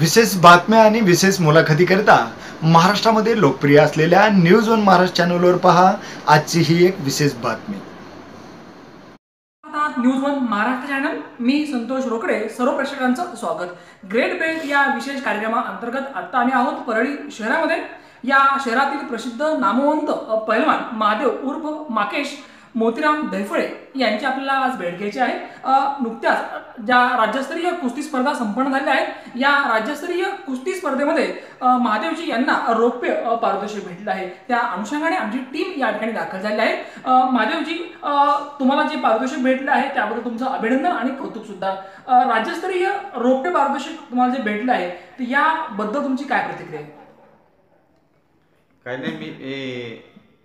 विशेष बातम्या आणि विशेष मुलाखतीकरिता महाराष्ट्रामध्ये लोकप्रिय असलेल्या न्यूज वन महाराष्ट्र चॅनलवर पहा. आजची ही एक विशेष बातमी. न्यूज वन महाराष्ट्र चॅनल मी संतोष रोकडे सर्व प्रेक्षकांचं स्वागत. ग्रेट बेल्ट या विशेष कार्यक्रमाअंतर्गत आता आम्ही आहोत परळी शहरामध्ये. या शहरातील प्रसिद्ध नामवंत अ, पहिलवान महादेव उर्फ माकेश मोतीराम दैफळे यांची आपल्याला आज भेट घ्यायची आहे. नुकत्याच ज्या राज्यस्तरीय कुस्ती स्पर्धा संपन्न झालेल्या आहेत या राज्यस्तरीय कुस्ती स्पर्धेमध्ये महादेवजी यांना रौप्य अ, पारितोषिक भेटलं आहे. त्या अनुषंगाने आमची टीम या ठिकाणी दाखल झाली आहे. महादेवजी तुम्हाला जे पारितोषिक भेटलं आहे त्याबद्दल तुमचं अभिनंदन आणि कौतुक सुद्धा. राज्यस्तरीय रौप्य पारितोषिक तुम्हाला जे भेटलं आहे तर याबद्दल तुमची काय प्रतिक्रिया आहे? काय नाही मी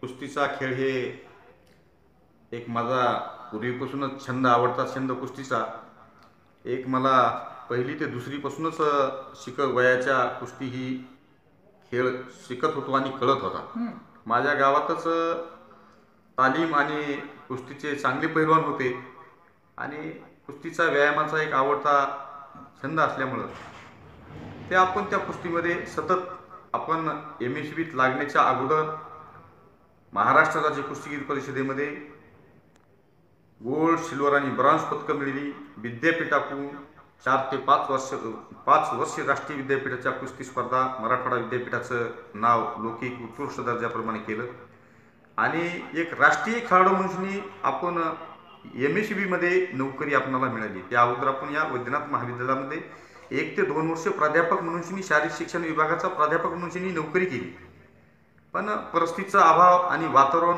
कुस्तीचा खेळ हे एक माझा पूर्वीपासूनच छंद आवडता छंद कुस्तीचा. एक मला पहिली ते दुसरीपासूनच शिक वयाच्या कुस्ती ही खेळ शिकत होतो आणि कळत होता. माझ्या गावातच तालीम आणि कुस्तीचे चांगले पैलवान होते. आणि कुस्तीचा व्यायामाचा एक आवडता छंद असल्यामुळं ते आपण त्या कुस्तीमध्ये सतत आपण एम एस बीत लागण्याच्या अगोदर महाराष्ट्र राज्य कुस्तीगीर परिषदेमध्ये गोल्ड सिल्वर आणि ब्रॉन्झ पदकं मिळली विद्यापीठातून चार ते पाच वर्ष पाच वर्ष राष्ट्रीय विद्यापीठाच्या कुस्ती स्पर्धा मराठवाडा विद्यापीठाचं नाव लौकिक उत्कृष्ट दर्जाप्रमाणे केलं. आणि एक राष्ट्रीय खेळाडू म्हणून आपण एम एस बीमध्ये नोकरी आपणाला मिळाली. त्या अगोदर आपण या वैद्यनाथ महाविद्यालयामध्ये एक ते दोन वर्ष प्राध्यापक म्हणून शारीरिक शिक्षण विभागाचा प्राध्यापक म्हणून नोकरी केली. पण परिस्थितीचा अभाव आणि वातावरण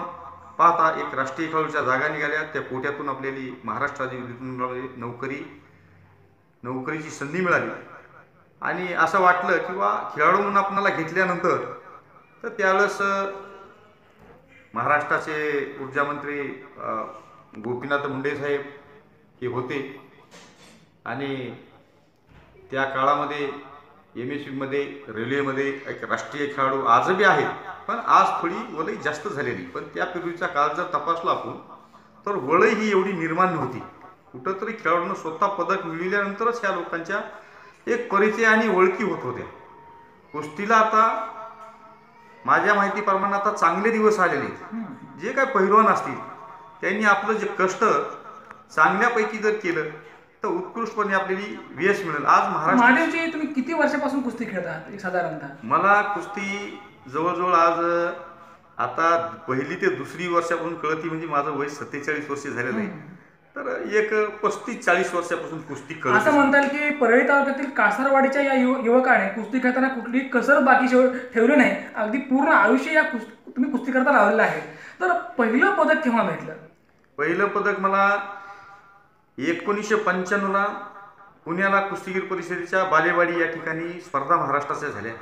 पाहता एक राष्ट्रीय खेळाडूच्या जागा निघाल्या. त्या कोट्यातून आपल्याला महाराष्ट्र राज्य नोकरी नोकरीची संधी मिळाली. आणि असं वाटलं की बा खेळाडू म्हणून आपणाला घेतल्यानंतर तर त्यावेळेस महाराष्ट्राचे ऊर्जामंत्री गोपीनाथ मुंडे साहेब हे होते. आणि त्या काळामध्ये एम एसमध्ये रेल्वेमध्ये एक राष्ट्रीय खेळाडू आजबी आहेत. पण आज थोडी वलई जास्त झालेली. पण त्यापूर्वीचा काळ जर तपासला आपण तर वलई ही एवढी निर्माण नव्हती. कुठंतरी खेळाडूनं स्वतः पदक मिळविल्यानंतरच ह्या लोकांच्या एक परिचय आणि ओळखी होत होत्या. कुस्तीला आता माझ्या माहितीप्रमाणे आता चांगले दिवस आलेले. जे काय पैलवान असतील त्यांनी आपलं जे कष्ट चांगल्यापैकी जर केलं तर उत्कृष्टपणे आपल्याला यश मिळेल. आज महाराष्ट्र तुम्ही किती वर्षापासून कुस्ती खेळता साधारणतः? मला कुस्ती जवळजवळ आज आता पहिली ते दुसरी वर्षापासून कळती म्हणजे माझं वय सत्तेचाळीस वर्ष झालेलं आहे. तर एक पस्तीस चाळीस वर्षापासून कुस्ती असं कळत म्हणता येईल की परळी तालुक्यातील कासारवाडीच्या या युव- युवकाने कुस्ती खेळताना कुठली कसर बाकी ठेवली नाही. अगदी पूर्ण आयुष्य या कुस तुम्ही कुस्ती करता लावलेलं आहे. तर पहिलं पदक केव्हा भेटलं? पहिलं पदक मला एकोणीसशे पंच्याण्णवला पुण्याला कुस्तीगीर परिषदेच्या बालेवाडी या ठिकाणी स्पर्धा महाराष्ट्राच्या झाल्या.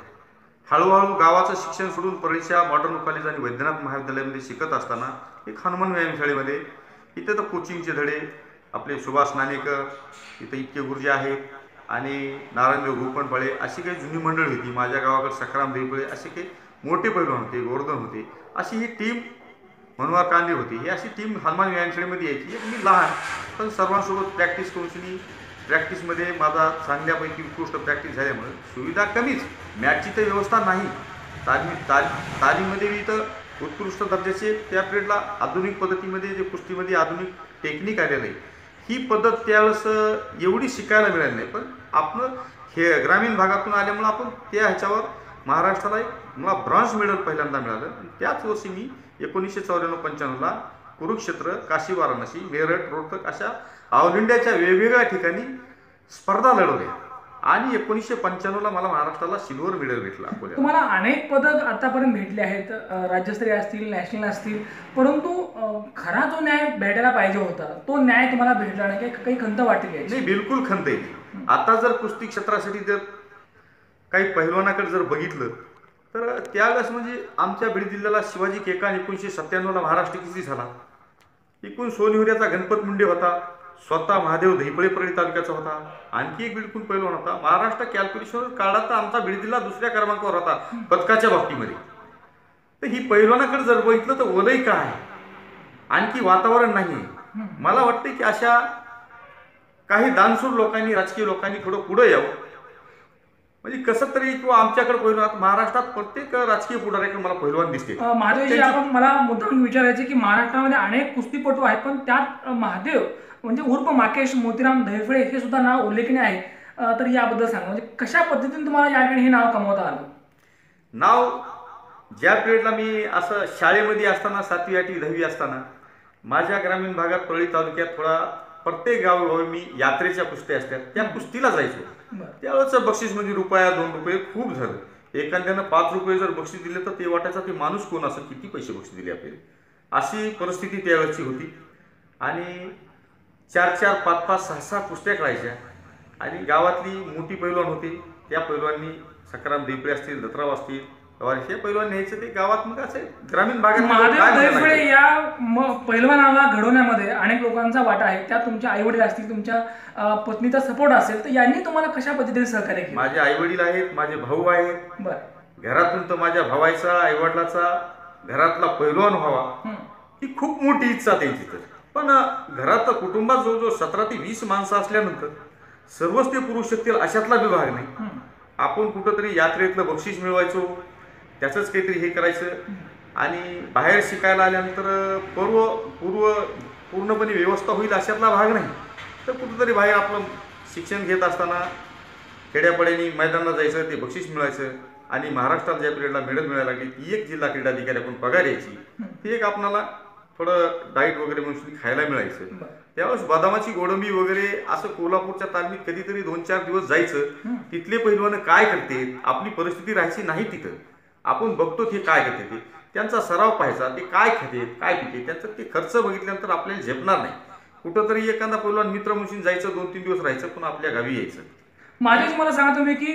हळूहळू गावाचं शिक्षण सोडून परळीच्या मॉडर्न कॉलेज आणि वैद्यनाथ महाविद्यालयामध्ये शिकत असताना एक हनुमान व्यायामशाळेमध्ये इथं तर कोचिंगचे धडे आपले सुभाष नाणेकर इथं इतके गुरुजी आहेत आणि नारायणदेव गोपणफळे अशी काही जुनी मंडळी होती माझ्या गावाकडे सखराम देवपळे असे काही मोठे पैलवान होते गोवर्धन होते अशी ही टीम मनोहर कांदे होती ही अशी टीम हनुमान व्यायामशाळेमध्ये यायची. मी लहान पण सर्वांसोबत प्रॅक्टिस करून प्रॅक्टिसमध्ये माझा चांगल्यापैकी उत्कृष्ट प्रॅक्टिस झाल्यामुळे सुविधा कमीच. मॅचची तर व्यवस्था नाही. तालीम ताली तालीममध्ये मी तर उत्कृष्ट दर्जाचे त्या पिरियडला आधुनिक पद्धतीमध्ये जे कुस्तीमध्ये आधुनिक टेक्निक आलेलं आहे ही पद्धत त्यावेळेस एवढी शिकायला मिळाली नाही. पण आपलं हे ग्रामीण भागातून आल्यामुळं आपण त्या ह्याच्यावर महाराष्ट्राला एक मला ब्रॉन्झ मेडल पहिल्यांदा मिळालं. त्याच वर्षी मी एकोणीसशे चौऱ्याण्णव पंच्याण्णवला कुरुक्षेत्र काशी वाराणसी मेरठ रोहतक अशा ऑल इंडियाच्या वेगवेगळ्या ठिकाणी स्पर्धा लढवल्या आणि एकोणीसशे पंच्याण्णवला मला महाराष्ट्राला सिल्वर मेडल भेटला तुम्हाला अनेक पदक आतापर्यंत भेटले आहेत. अ, राज्यस्तरीय असतील नॅशनल असतील. परंतु अ, खरा जो न्याय भेटायला पाहिजे होता तो न्याय तुम्हाला भेटला नाही. काही- काही खंत वाटली याची? नाही बिलकुल खंत आहे. आता जर कुस्ती क्षेत्रासाठी जर काही पैलवानाकडे जर बघितलं तर त्यावेळेस म्हणजे आमच्या बीड जिल्ह्याला शिवाजी केकान एकोणीसशे सत्त्याण्णवला महाराष्ट्र केसरी झाला? एकूण सोनिवऱ्याचा गणपत मुंडे होता. स्वतः महादेव दहिपळे परळी तालुक्याचा होता. आणखी एक बिलकुल पैलवान होता. महाराष्ट्र कॅल्क्युलेशन काळात आमचा बीड जिल्हा दुसऱ्या क्रमांकावर होता पदकाच्या बाबतीमध्ये. तर ही पैलवानाकडे जर बघितलं तर वलय काय आणखी वातावरण नाही मला वाटतं की अशा काही दानशूर लोकांनी राजकीय लोकांनी थोडं पुढं यावं. म्हणजे कसं तरी किंवा आमच्याकडे पहिलवान महाराष्ट्रात प्रत्येक राजकीय पुढाऱ्याकडे मला पहिलवान दिसते. आपण मला मुद्दाम विचारायचे की महाराष्ट्रामध्ये अनेक कुस्तीपटू आहेत पण त्यात महादेव म्हणजे उर्फ माकेश मोतीराम दहिफळे हे सुद्धा नाव उल्लेखनीय आहे. तर याबद्दल सांगा. म्हणजे कशा पद्धतीने तुम्हाला या ठिकाणी हे नाव कमवता आलं? नाव ज्या पिरियडला मी असं शाळेमध्ये असताना सातवी आठवी दहावी असताना माझ्या ग्रामीण भागात परळी तालुक्यात थोडा प्रत्येक गावोगावी मी यात्रेच्या कुस्त्या असतात. त्या कुस्तीला जायचो. त्यावेळेचं बक्षीस म्हणजे रुपया दोन रुपये खूप झालं. एखाद्यानं पाच रुपये जर बक्षीस दिले तर ते वाटायचं ते माणूस कोण असं? किती पैसे बक्षीस दिले आपल्याला? अशी परिस्थिती त्यावेळेची होती. आणि चार चार पाच पाच सहा सहा कुस्त्या खेळायच्या आणि गावातली मोठी पैलवान होती त्या पैलवाननी सकाराम देपळे असतील दत्तराव असतील हे पैलवान न्यायचं ते गावात मग असं ग्रामीण भागात? या पैलवानाला घडवण्यामध्ये अनेक लोकांचा वाटा आहे. त्यात तुमचे आई वडील असतील तुमच्या पत्नीचा सपोर्ट असेल तर यांनी तुम्हाला कशा पद्धतीने सहकार्य केलं? माझे आई वडील आहेत माझे भाऊ आहेत. बरं. घरातून तर माझ्या भावाचा आईवडिलाचा घरातला पैलवान व्हावा हं. ही खूप मोठी इच्छा त्यांची तर. पण घरात कुटुंबात जवळजवळ सतरा ते वीस माणसं असल्यानंतर सर्वच ते पुरुष शकतील अशातला विभाग नाही. आपण कुठंतरी यात्रेतलं बक्षीस मिळवायचो त्याचंच काहीतरी हे करायचं आणि बाहेर शिकायला आल्यानंतर पूर्व पूर्व पूर्णपणे व्यवस्था होईल अशातला भाग नाही. तर कुठंतरी बाहेर आपलं शिक्षण घेत असताना खेड्यापाड्यानी मैदानात जायचं ते बक्षीस मिळायचं आणि महाराष्ट्रात ज्या पिरियडला मेडल मिळायला लागली ती एक जिल्हा क्रीडा अधिकारी आपण पगार यायची ती एक आपणाला थोडं डाईट वगैरे म्हणून खायला मिळायचं. त्यावेळेस बदामाची गोडंबी वगैरे असं कोल्हापूरच्या तालमीत कधीतरी दोन चार दिवस जायचं. तिथले पहिलवान काय करते? आपली परिस्थिती राहायची नाही तिथं. आपण बघतो ते काय करते ते. त्यांचा सराव पाहायचा ते काय खाते काय पिते त्यांचं ते खर्च बघितल्यानंतर आपल्याला झेपणार नाही. कुठंतरी एखादा पहिलवान मित्र म्हणून जायचं दोन तीन दिवस राहायचं पण आपल्या गावी यायचं. माझ्याच मला सांगा तुम्ही की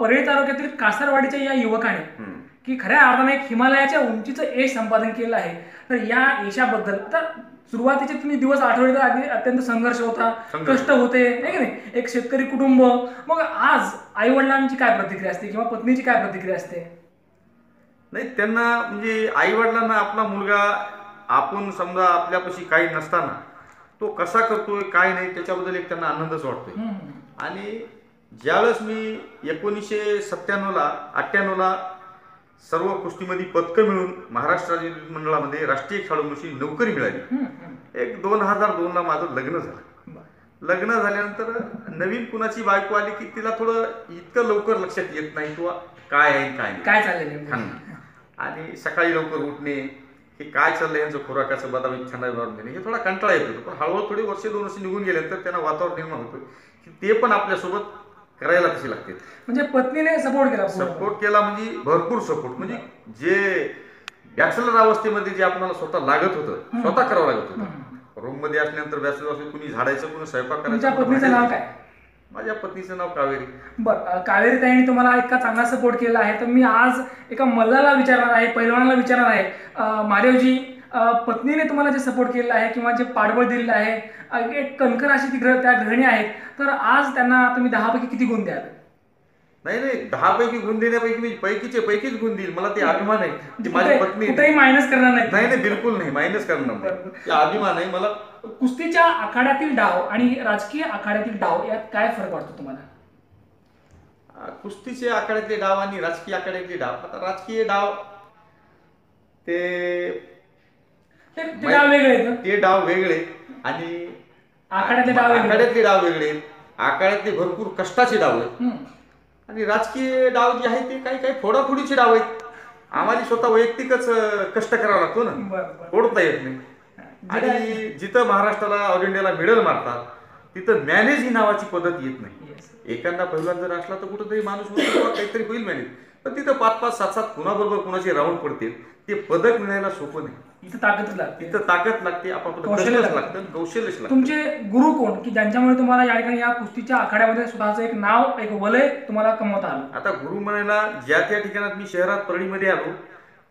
परळी तालुक्यातील कासारवाडीच्या या युवकाने. की खऱ्या अर्थाने हिमालयाच्या उंचीचं यश संपादन केलं आहे. तर या यशाबद्दल. आता सुरुवातीचे तुम्ही दिवस आठवडे तर अगदी अत्यंत संघर्ष होता. कष्ट होते नाही की नाही? एक शेतकरी कुटुंब. मग आज आई वडिलांची काय प्रतिक्रिया असते किंवा पत्नीची काय प्रतिक्रिया असते? नाही त्यांना म्हणजे आई वडिलांना आपला मुलगा आपण समजा आपल्यापाशी काही नसताना तो कसा करतोय काय नाही त्याच्याबद्दल एक त्यांना आनंदच वाटतोय. आणि ज्यावेळेस मी एकोणीसशे सत्त्याण्णवला अठ्ठ्याण्णवला सर्व कुस्तीमध्ये पदकं मिळून महाराष्ट्र राज्य मंडळामध्ये राष्ट्रीय खेळाडू म्हणून नोकरी मिळाली. एक दोन हजार दोनला माझं लग्न झालं. लग्न झाल्यानंतर नवीन कुणाची बायको आली की तिला थोडं इतकं लवकर लक्षात येत नाही किंवा काय आहे काय नाही काय चाललंय. आणि सकाळी लवकर उठणे हे काय चाललंय यांचं खुराकाचं बदामी छान मारून देणे हे थोडा कंटाळा येत होतो पण हळूहळू थोडी वर्ष दोन वर्ष निघून गेल्यानंतर त्यांना वातावरण निर्माण होतं की ते पण आपल्यासोबत करायला तसे लागते? म्हणजे पत्नीने सपोर्ट केला. सपोर्ट केला म्हणजे भरपूर सपोर्ट म्हणजे जे बॅचलर अवस्थेमध्ये जे आपल्याला स्वतः लागत होतं स्वतः करावं लागत होतं. रूममध्ये असल्यानंतर बॅचलर अवस्थेत कुणी झाडायचं कुणी स्वयंपाक करायचं पत्नीचं नाव काय? माझ्या पत्नीचं नाव कावेरी. बरं कावेरी ताईने तुम्हाला इतका चांगला सपोर्ट केला आहे. तर मी आज एका मल्लाला विचारणार आहे पैलवानाला विचारणार आहे. महादेवजी पत्नीने तुम्हाला जे सपोर्ट केलेला आहे किंवा जे पाठबळ दिलेलं आहे एक कणखर अशी ती ग्रह त्या गृहिणी आहेत तर आज त्यांना तुम्ही दहापैकी किती गुण द्याल? नाही नाही दहा पैकी गुण देण्यापैकी मी पैकीचे पैकीच गुण देईल. मला ते अभिमान आहे की माझी पत्नी कुठेही मायनस करणार नाही. नाही नाही बिलकुल नाही. मायनस करणार नाही. अभिमान आहे मला. कुस्तीच्या आखाड्यातील डाव आणि राजकीय आखाड्यातील डाव यात काय फरक वाटतो तुम्हाला? कुस्तीचे आखाड्यातले डाव आणि राजकीय आखाड्यातले डाव. आता राजकीय डाव ते ते ते डाव वेगळे आहेत ते डाव वेगळे. आणि आखाड्यातले डाव वेगळे. आखाड्यातले डाव वेगळे. आखाड्यातले भरपूर कष्टाचे डाव आहेत. हम्म. आणि राजकीय डाव जे आहेत ते काही काही फोडाफोडीचे डाव आहेत. आम्हाला स्वतः वैयक्तिकच अं, कष्ट करावं लागतो ना. बरं बरं. फोडता येत नाही. आणि जिथं महाराष्ट्राला ऑल इंडियाला मेडल मारतात तिथं मॅनेज ही नावाची पद्धत येत नाही. Yes. एखादा पहिलवान जर असला तर कुठंतरी माणूस म्हणतो "बाबा, काहीतरी होईल मॅनेज पण तिथं पाच पाच सात सात कुणाबरोबर कुणाचे राऊंड पडतील ते पदक मिळायला सोपं नाही. इथं ताकदच लागते. तिथं ताकद लागते आपापलं कौशल्य लागतं. लागतं कौशल्यच लागतं. तुमचे गुरु कोण? की ज्यांच्यामुळे तुम्हाला या ठिकाणी या कुस्तीच्या आखाड्यामध्ये स्वतःचं एक नाव एक वलय तुम्हाला कमवता आलं? आता गुरु म्हणायला ज्या त्या ठिकाणात मी शहरात परळीमध्ये आलो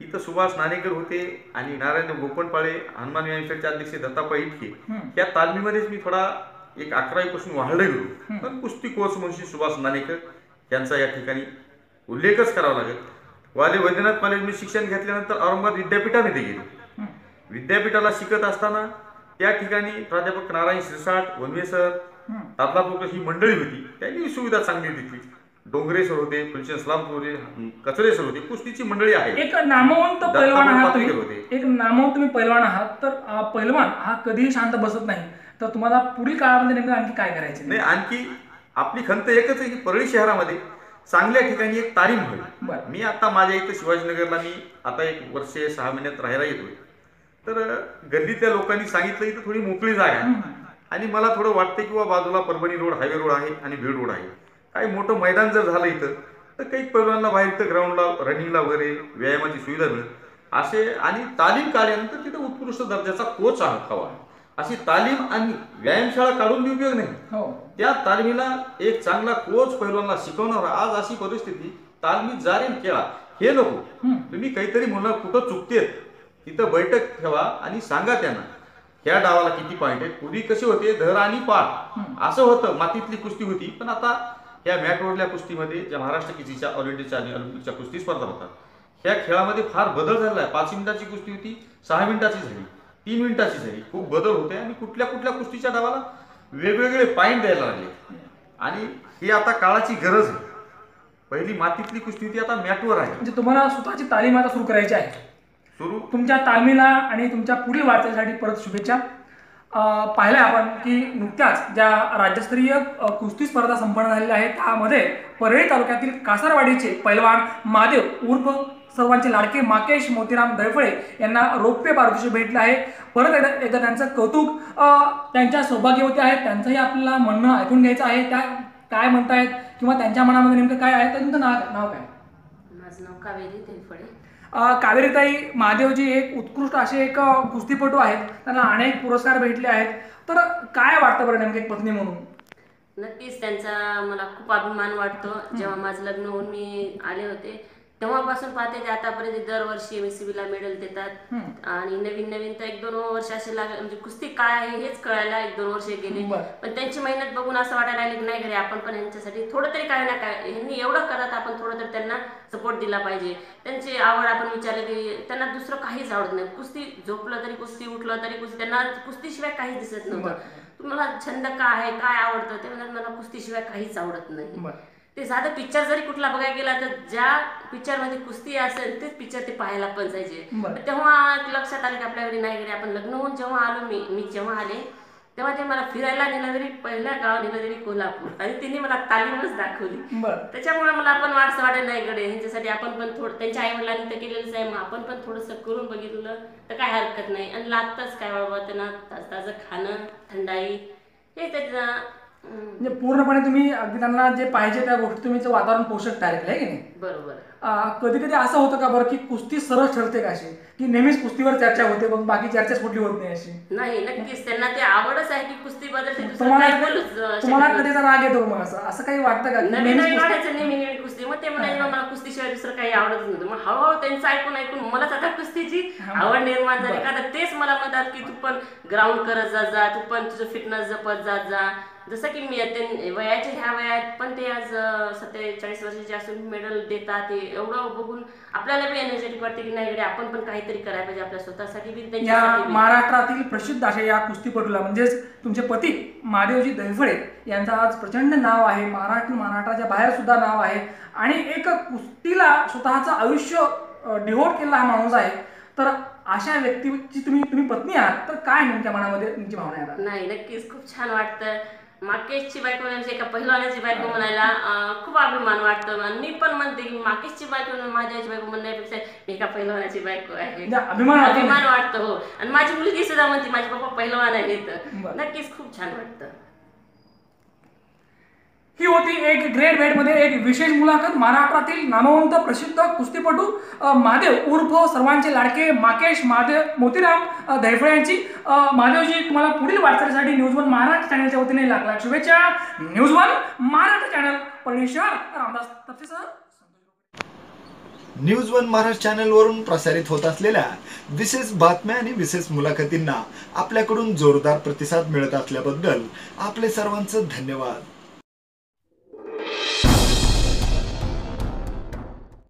इथं सुभाष नाणेकर होते आणि नारायण गोपनपाळे हनुमान व्यायामशाळेचे अध्यक्ष दत्तापा इटके हम्म. या तालमीमध्येच मी थोडा एक अकरावीपासून वाढले गेलो पण कुस्ती कोच म्हणून सुभाष नाणेकर यांचा या ठिकाणी उल्लेखच करावा लागेल. वाले वैद्यनाथ कॉलेजमध्ये शिक्षण घेतल्यानंतर औरंगाबाद विद्यापीठामध्ये गेलो. विद्यापीठाला शिकत असताना त्या ठिकाणी प्राध्यापक नारायण शिरसाट वनवे सर हम्म. तातलापूर ही मंडळी होती. त्यांनी सुविधा चांगली दिली. डोंगरे सर होते सलाम होते कचरे सर होते कुस्तीची मंडळी आहे एक नामवंत पैलवान आहात. एक नामवंत तुम्ही पैलवान आहात. तर पैलवान हा कधीही शांत बसत नाही. तर तुम्हाला पुढील काळामध्ये नेमकं आणखी काय करायचे? नाही आणखी आपली खंत एकच आहे की परळी शहरामध्ये चांगल्या ठिकाणी एक तालीम. व्हावी मी आता माझ्या इथं शिवाजीनगरला मी आता एक वर्ष सहा महिन्यात राहायला येतोय. तर गल्लीतल्या लोकांनी सांगितलं इथं थोडी मोकळी जागा आहे. आणि मला थोडं वाटतं की बाजूला परभणी रोड हायवे रोड आहे आणि बीड रोड आहे. काही मोठं मैदान जर झालं इथं तर काही पैलवांना बाहेर इथं ग्राउंडला रनिंगला वगैरे व्यायामाची सुविधा मिळेल. असे आणि तालीम काढल्यानंतर तिथं उत्कृष्ट दर्जाचा कोच हवा अशी तालीम आणि व्यायामशाळा काढून उपयोग नाही. हो. त्या तालमीला एक चांगला कोच पैलवानला शिकवणार. आज अशी परिस्थिती तालमी जारेन खेळा हे नको. तुम्ही काहीतरी मुलं कुठं चुकतेत तिथं बैठक ठेवा आणि सांगा त्यांना. ह्या डावाला किती पॉईंट आहेत? पूर्वी कसे होते? धर आणि पाठ असं होतं. मातीतली कुस्ती होती. पण आता ह्या मॅटवरल्या कुस्तीमध्ये ज्या महाराष्ट्र किसीच्या ऑलिम्पिकच्या आणि ऑलिम्पिकच्या कुस्ती स्पर्धा होतात ह्या खेळामध्ये फार बदल झालेला आहे. पाच मिनिटाची कुस्ती होती सहा मिनिटाची झाली. तीन मिनिटाची झाली खूप बदल होते आणि कुठल्या कुठल्या कुस्तीच्या डावाला वेगवेगळे पॉईंट द्यायला लागले. आणि ही आता काळाची गरज आहे. पहिली मातीतली कुस्ती होती आता मॅटवर आहे. म्हणजे तुम्हाला स्वतःची तालीम आता सुरू करायची आहे. सुरू? तुमच्या तालमीला आणि तुमच्या पुढील वाटचालीसाठी परत शुभेच्छा. पाहिलं आपण की नुकत्याच ज्या राज्यस्तरीय कुस्ती स्पर्धा संपन्न झालेल्या आहेत त्यामध्ये परळी तालुक्यातील कासारवाडीचे पैलवान महादेव उर्फ सर्वांचे लाडके माकेश मोतीराम दळफळे यांना रौप्य पारितोषिक भेटलं आहे. परत एकदा एकदा त्यांचं कौतुक त्यांच्या सौभाग्यवती आहेत त्यांचंही आपल्याला म्हणणं ऐकून घ्यायचं आहे. त्या काय म्हणतायत किंवा त्यांच्या मनामध्ये नेमकं काय आहे? तर तुमचं नाव नाव काय? माझं नाव कावेरी कावेरीताई महादेवजी एक उत्कृष्ट असे एक कुस्तीपटू आहेत. त्यांना अनेक पुरस्कार भेटले आहेत. तर काय वाटतं बरं नेमकं एक पत्नी म्हणून? नक्कीच त्यांचा मला खूप अभिमान वाटतो. जेव्हा माझं लग्न होऊन मी आले होते तेव्हापासून पाहते ते आतापर्यंत दरवर्षी एम एस ला मेडल देतात. आणि नवीन नवीन तर एक दोन वर्ष असे लागले म्हणजे कुस्ती काय आहे हेच कळायला एक दोन वर्ष गेले. पण त्यांची मेहनत बघून असं वाटायला लागलं की नाही घरी आपण पण यांच्यासाठी थोडं तरी काय ना काय यांनी एवढं करत आपण थोडं तरी त्यांना सपोर्ट दिला पाहिजे. त्यांची आवड आपण विचारले की त्यांना दुसरं काहीच आवडत नाही. कुस्ती झोपलं तरी कुस्ती उठलं तरी कुस्ती त्यांना कुस्तीशिवाय काहीच दिसत नव्हतं. तुम्हाला छंद काय आहे काय आवडतं ते म्हणतात मला कुस्तीशिवाय काहीच आवडत नाही. ते साधं पिक्चर जरी कुठला बघायला गेला तर ज्या पिक्चरमध्ये कुस्ती असेल तेच पिक्चर ते पाहायला पण जायचे. तेव्हा लक्षात आलं की आपल्याकडे नाही गेले आपण लग्न होऊन जेव्हा आलो मी मी जेव्हा आले तेव्हा ते मला फिरायला नेलं तरी पहिल्या गाव नेलं तरी कोल्हापूर. आणि त्यांनी मला तालीमच दाखवली. त्याच्यामुळे मला पण वाटसं वाटत नाही कडे ह्यांच्यासाठी आपण पण थोडं त्यांच्या आई वडिलांनी तर केलेलंच आहे. मग आपण पण थोडंसं करून बघितलं तर काय हरकत नाही. आणि लागतंच काय बाबा त्यांना ताजं ताजं खाणं थंडाई हे त्याचं अं, म्हणजे पूर्णपणे तुम्ही अगदी त्यांना जे पाहिजे त्या गोष्टी तुम्ही वातावरण पोषक तयार केलं आहे की नाही? बरोबर. कधी कधी असं होतं का बरं की कुस्ती सरळ ठरते का अशी? की नेहमीच कुस्तीवर चर्चा होते पण बाकी चर्चाच कुठली होत नाही अशी? नाही नक्कीच. त्यांना ते आवडच आहे की कुस्ती बदलते दुसरं तुम्हाला. कधीचा राग येतो मग असं? असं काही वाटतं का कुस्ती- नेहमी नेहमी कुस्ती. मग ते म्हणायचे "मग मला कुस्तीशिवाय दुसरं काही आवडत नव्हतं. मग हळूहळू त्यांचं ऐकून ऐकून मलाच आता कुस्तीची आवड निर्माण झाली. का तेच मला म्हणतात की तू पण ग्राउंड करत जा जा. तू पण तुझं फिटनेस जपत जात जा. जसं की मी ते वयाच्या ह्या वयात पण ते आज सत्तेचाळीस वर्षाचे असून मेडल देतात ते एवढं बघून आपल्याला बी एनर्जेटिक वाटते की नाही आपण पण काहीतरी करायला पाहिजे आपल्या स्वतःसाठी बी या त्यांच्यासाठी बी. महाराष्ट्रातील प्रसिद्ध अशा या कुस्तीपटूला म्हणजेच तुमचे पती महादेवजी दैफळे यांचं आज प्रचंड नाव आहे महाराष्ट्र महाराष्ट्राच्या बाहेर सुद्धा नाव आहे आणि एक कुस्तीला स्वतःचं आयुष्य डिव्होट केलेला हा माणूस आहे तर अशा व्यक्तीची तुम्ही तुम्ही पत्नी आहात तर काय नेमक्या मनामध्ये तुमची भावना? नाही नक्कीच खूप छान वाटतं माकेशची बायको म्हणजे एका पहिलवानाची बायको म्हणायला खूप अभिमान वाटतो मी पण म्हणते की माकेशची बायको माझ्याची बायको म्हणण्यापेक्षा मी एका पहिलवानाची बायको आहे. अभिमान वाटतो. अभिमान वाटतो हो. आणि माझी मुलगी सुद्धा म्हणते माझे पप्पा पहिलवान आहेत. नक्कीच खूप छान वाटतं. ही होती एक ग्रेट भेटमध्ये एक विशेष मुलाखत. महाराष्ट्रातील नामवंत प्रसिद्ध कुस्तीपटू महादेव उर्फ सर्वांचे लाडके माकेश महादेव मोतीराम धैफळे दैफळे यांची महादेवजी तुम्हाला पुढील वाटचालीसाठी न्यूज वन महाराष्ट्र चॅनलच्या वतीने लाख लाख शुभेच्छा. News one Maharashtra channel Parmeshwar Ramdas. तपसेसह न्यूज वन महाराष्ट्र चॅनलवरून प्रसारित होत असलेल्या विशेष बातम्या आणि विशेष मुलाखतींना आपल्याकडून जोरदार प्रतिसाद मिळत असल्याबद्दल आपले सर्वांचं धन्यवाद.